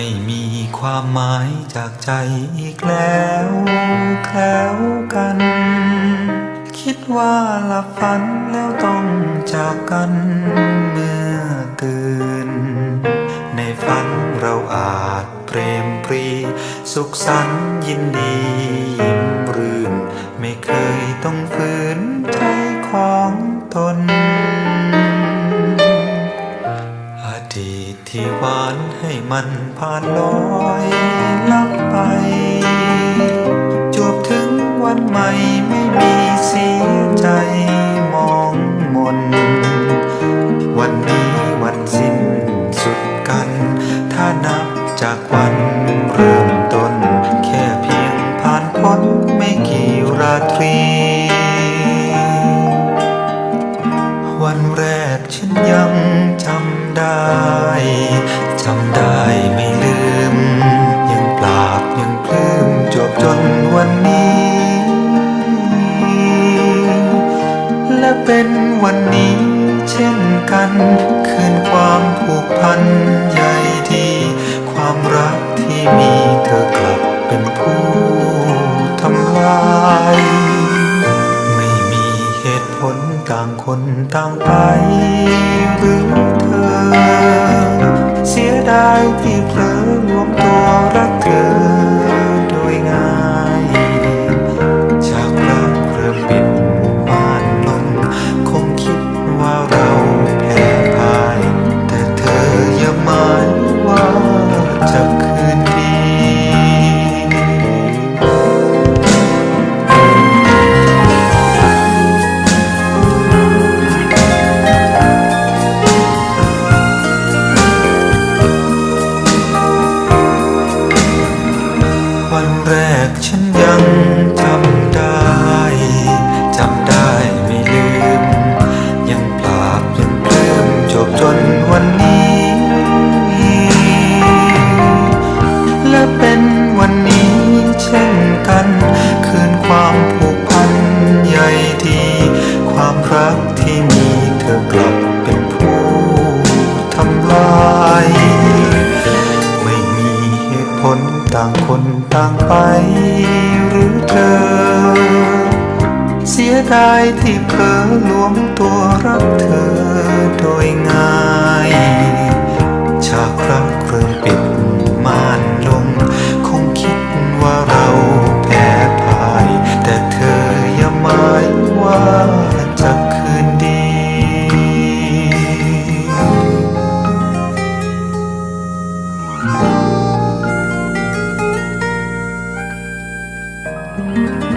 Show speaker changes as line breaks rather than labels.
ไม่มีความหมายจากใจอีกแล้วแคล้วกัน คิดว่าหลับฝันแล้วต้องจากกันเมื่อตื่น ในฝันเราอาจเปรมปรี สุขสันต์ยินดียิ้มรื่น ไม่เคยต้องฝืน มันผ่านลอย นใหญ่ดี ความรักที่มีเธอกลับเป็นผู้ทำลาย ไม่มีเหตุผลต่างคนต่างไป รักที่มีเธอกลับเป็นผู้ทำลาย ไม่มีเหตุผลต่างคนต่างไปหรือเธอ เสียดายที่เผลอลวมตัวรักเธอโดยง่าย Thank you.